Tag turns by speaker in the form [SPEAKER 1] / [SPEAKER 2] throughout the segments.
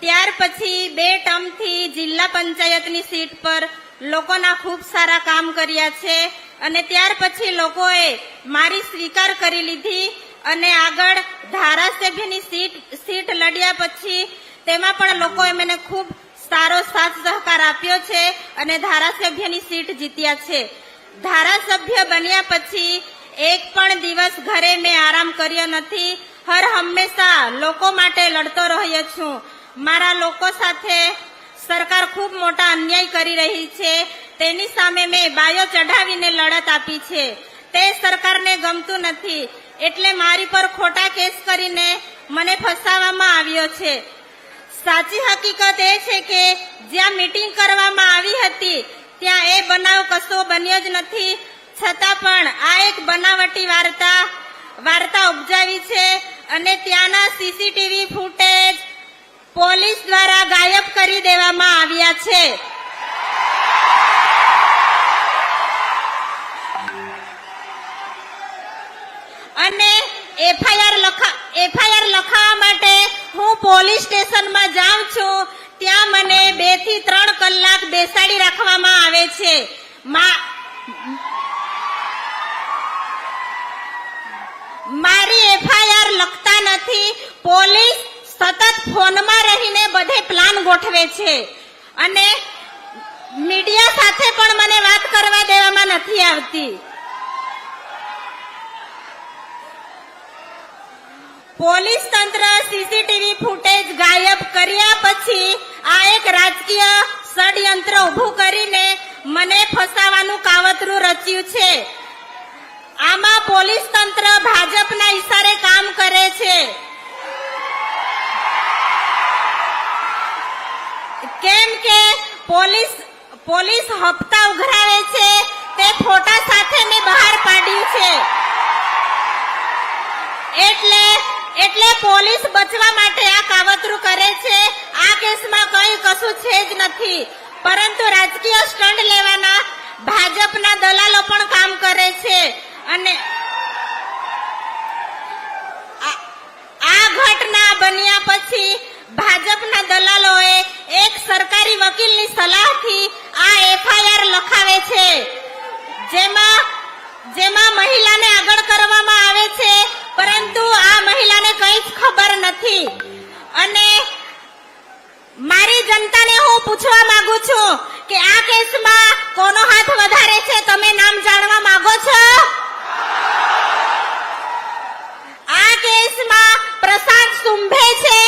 [SPEAKER 1] ત્યાર પછી બે ટર્મથી જિલ્લા પંચાયતની સીટ પર લોકોના ખૂબ સારા કામ કર્યા છે અને ત્યાર પછી લોકોએ મારી સ્વીકાર કરી લીધી અને આગળ ધારાસભ્યની સીટ સીટ લડ્યા પછી તેમાં પણ લોકોએ મને ખૂબ સારો સાથ સહકાર આપ્યો છે અને ધારાસભ્યની સીટ જીત્યા છે. ધારાસભ્ય બન્યા પછી એક પણ દિવસ ઘરે મેં આરામ કર્યો નથી. હર હંમેશા લોકો માટે લડતો રહ્યો છું. મારા લોકો સાથે સરકાર ખૂબ મોટા અન્યાય કરી રહી છે. તેની સામે મેં બાયો ચઢાવીને લડત આપી છે. તે સરકારને ગમતું નથી. એટલે મારી પર ખોટા કેસ કરીને મને ફસાવવામાં આવ્યો છે. સાચી હકીકત એ છે કે જ્યાં મીટિંગ કરવામાં આવી હતી, ત્યાં એ બનાવ કશો બન્યો જ નથી. છતાં પણ આ એક બનાવટી વાર્તા વાર્તા ઉપજાવી છે અને ત્યાંના સીસીટીવી ફૂટેજ પોલીસ દ્વારા ગાયબ કરી દેવામાં આવ્યા છે. અને એફઆઈઆર લખા, એફઆઈઆર લખાવા માટે હું પોલીસ સ્ટેશનમાં જાઉં છું, ત્યાં મને બેથી ત્રણ કલાક બેસાડી રાખવામાં આવે છે. મારી એફઆઈઆર લખતા નથી, પોલીસ સતત ફોનમાં રહીને બધે પ્લાન ગોઠવે છે. અને મીડિયા સાથે પણ મને વાત કરવા દેવામાં નથી આવતી. પોલીસ તંત્ર સીસીટીવી ફૂટેજ ગાયબ કર્યા પછી આ એક રાજકીય ષડયંત્ર ઊભું કરીને મને ફસાવાનું કાવતરું રચ્યું છે. આમાં પોલીસ તંત્ર ભાજપના ઈશારે કામ કરે છે. કેમ કે પોલીસ પોલીસ હપ્તા ઉઘરાવે છે, તે ફોટા સાથે મેં બહાર પાડ્યું છે. એટલે એટલે પોલીસ બચવા માટે આ કાવતરું કરે છે. આ કેસમાં કઈ કશું છે જ નથી. પરંતુ રાજકીય સ્ટન્ટ લેવાના ભાજપના દલાલો પણ કામ કરે છે. અને આ ઘટના બન્યા પછી ભાજપના દલાલો સરકારી વકીલની સલાહથી આ એફઆઈઆર લખાવે છે. જેમાં જેમાં મહિલાને આગળ કરવામાં આવે છે, પરંતુ આ મહિલાને કંઈ જ ખબર નથી. અને મારી જનતાને હું પૂછવા માંગુ છું કે આ કેસમાં કોનો હાથ વધારે છે, તમે નામ જાણવા માંગો છો? આ કેસમાં પ્રશાંત સુંભે છે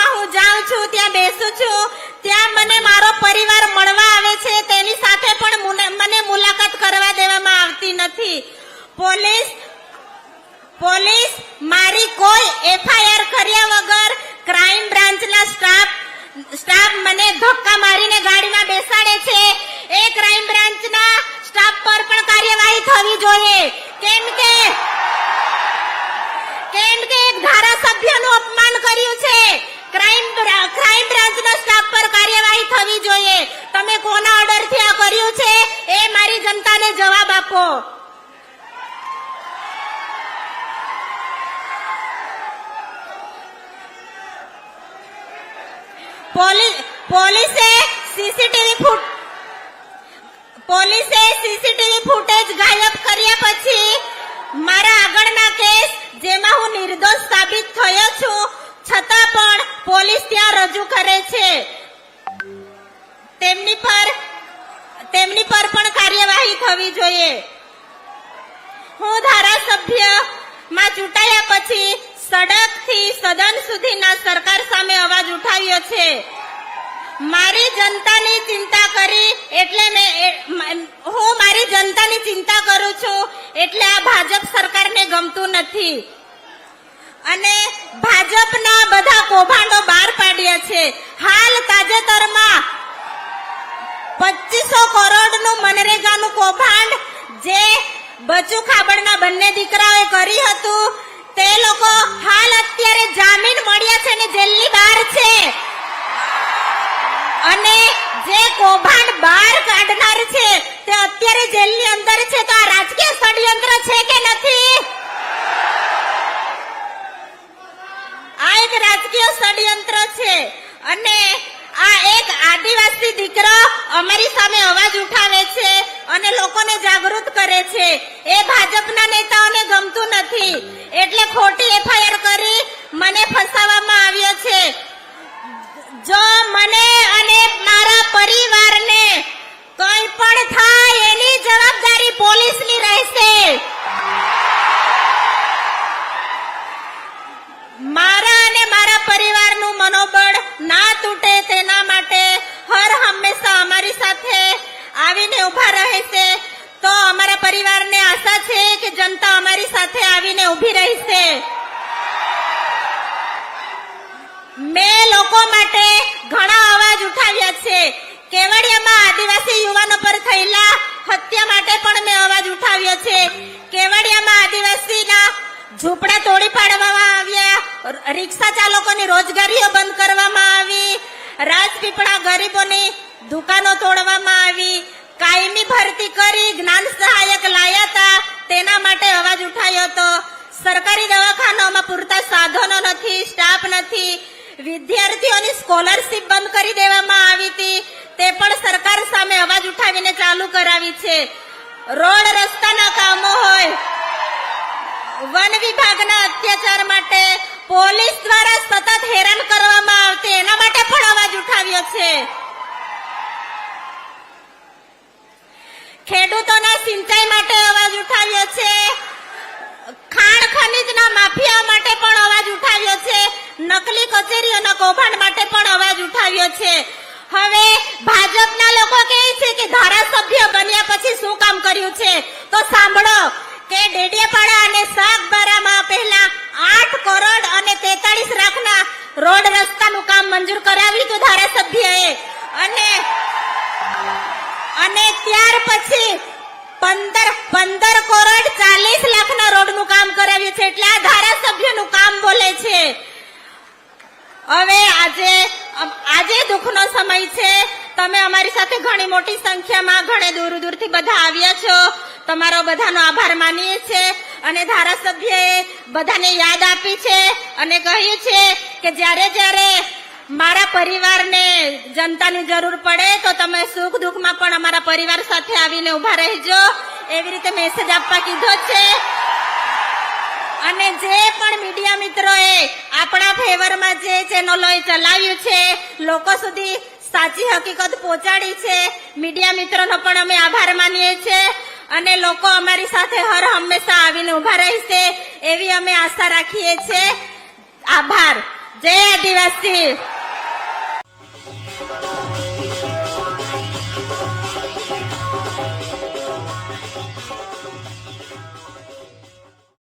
[SPEAKER 1] સ્ટેશનમાં હું જાઉં છું, ત્યાં બેસું છું, ત્યાં મને મારો પરિવાર મળવા આવે છે, તેની સાથે પણ મને મુલાકાત કરવા દેવામાં આવતી નથી. પોલીસ પોલીસ મારી કોઈ એફઆઈઆર કર્યા વગર ક્રાઇમ બ્રાન્ચના સ્ટાફ સ્ટાફ મને ધક્કા મારીને ગાડીમાં બેસાડે છે. એ ક્રાઇમ બ્રાન્ચના સ્ટાફ પર પણ કાર્યવાહી થવી જોઈએ. કેમ કે કેમ કે એક ધારાસભ્યનું અપમાન કર્યું છે. ક્રાઇમ ક્રાઇમ બ્રાન્ચના સ્ટાફ પર કાર્યવાહી થવી જોઈએ. તમે કોના ઓર્ડરથી આ કર્યું છે? એ મારી જનતાને જવાબ આપો. પોલીસે સીસીટીવી ફૂટ, પોલીસે સીસીટીવી હું ધારાસભ્ય. માં ચૂંટાયા પછી સડકથી સદન સુધીના સરકાર સામે અવાજ ઉઠાવ્યો છે. મારી જનતાની ચિંતા કરી એટલે મેં હું મારી જનતાની ચિંતા કરું છું એટલે આ ભાજપ સરકારને ગમતું નથી. અને ભાજપના બધા કૌભાંડો બહાર પાડ્યા છે. હાલ તાજેતરમાં પચીસો કરોડનું મનરેગાનું કૌભાંડ જે બચુ ખાબડના બંને દીકરાઓએ કરી હતું. તે લોકો હાલ અત્યારે જામીન મળ્યા છે ને જેલની બહાર છે. અને જે કૌભાંડ બહાર કાઢનાર છે, તે અત્યારે જેલની અંદર છે. તો આ રાજકીય ષડયંત્ર છે કે નથી? આ એક રાજકીય ષડયંત્ર છે. અને એક આદિવાસી દીકરો અમારી સામે અવાજ ઉઠાવે છે અને લોકોને જાગૃત કરે છે. એ ભાજપના નેતાઓને ગમતું નથી. એટલે ખોટી એફઆઈઆર કરી મને ફસાવવામાં આવ્યો છે. જો મને અને મારા ઊભા રહેશે તો અમારા પરિવારને આશા છે કે જનતા અમારી સાથે આવીને ઊભી રહેશે. મેં લોકો માટે ઘણા અવાજ ઉઠાવ્યા છે. કેવડિયામાં આદિવાસી યુવાનો પર થયેલા હત્યા માટે પણ મેં અવાજ ઉઠાવ્યો છે. કેવડિયામાં આદિવાસીના ઝૂંપડા તોડી પાડવામાં આવ્યા રિક્ષા ચાલકોની રોજગારીઓ બંધ કરવામાં આવી, રાજપીપળા ગરીબોની દુકાનો તોડવામાં આવી કાયમી ભરતી કરી જ્ઞાન સહાયક લાયા હતા તેના માટે અવાજ ઉઠાયો હતો. સરકારી દવાખાનાઓમાં પૂરતા સાધનો નથી સ્ટાફ નથી. વિદ્યાર્થીઓની સ્કોલરશીપ બંધ કરી દેવામાં આવી હતી. તે પણ સરકાર સામે અવાજ ઉઠાવીને ચાલુ કરાવી છે. રોડ રસ્તાના કામો હોય. વન વિભાગના અત્યાચાર માટે પોલીસ દ્વારા સતત હેરાન કરવામાં આવતી, એના માટે પણ અવાજ ઉઠાવ્યો છે. ખેડૂતોના સિંચાઈ માટે અવાજ ઉઠાવ્યો છે. ખાણ ખનીજના માફિયા માટે પણ અવાજ ઉઠાવ્યો છે. નકલી કચેરીઓના કૌભાંડ માટે પણ અવાજ ઉઠાવ્યો છે. હવે ભાજપના લોકો કહે છે કે ધારાસભ્ય બન્યા પછી શું કામ કર્યું છે? તો સાંભળો કે ડેડિયાપાડા અને સાગબારામાં પહેલા આઠ કરોડ અને તેતાળીસ લાખના રોડ રસ્તાનું કામ મંજૂર કરાવ્યું હતું ધારાસભ્યએ. ત્યાર પછી પંદર પંદર કરોડ ચાલીસ લાખના રોડનું કામ કરાવ્યું છે. એટલે આ ધારાસભ્યનું કામ બોલે છે. હવે આજે આજે દુઃખનો સમય છે. તમે અમારી સાથે ઘણી મોટી સંખ્યામાં ઘણે દૂર દૂરથી બધા આવ્યા છો. તમારો બધાનો આભાર માનીએ છે અને ધારાસભ્યએ બધાને યાદ આપી છે અને કહ્યું છે કે જ્યારે જ્યારે મારા પરિવારને જનતાની જરૂર પડે તો તમે સુખ દુઃખમાં પણ અમારા પરિવાર સાથે આવીને ઊભા રહેજો. એવી રીતે મેસેજ આપવા કીધો છે. અને જે પણ મીડિયા મિત્રોએ આપણા ફેવરમાં જે ચેનલોએ ચલાવ્યું છે, લોકો સુધી સાચી હકીકત પહોંચાડી છે. મીડિયા મિત્રોનો પણ અમે આભાર માનીએ છીએ અને લોકો અમારી સાથે હર હંમેશા આવીને ઊભા રહેશે એવી અમે આશા રાખીએ છીએ આભાર. જય આદિવાસી.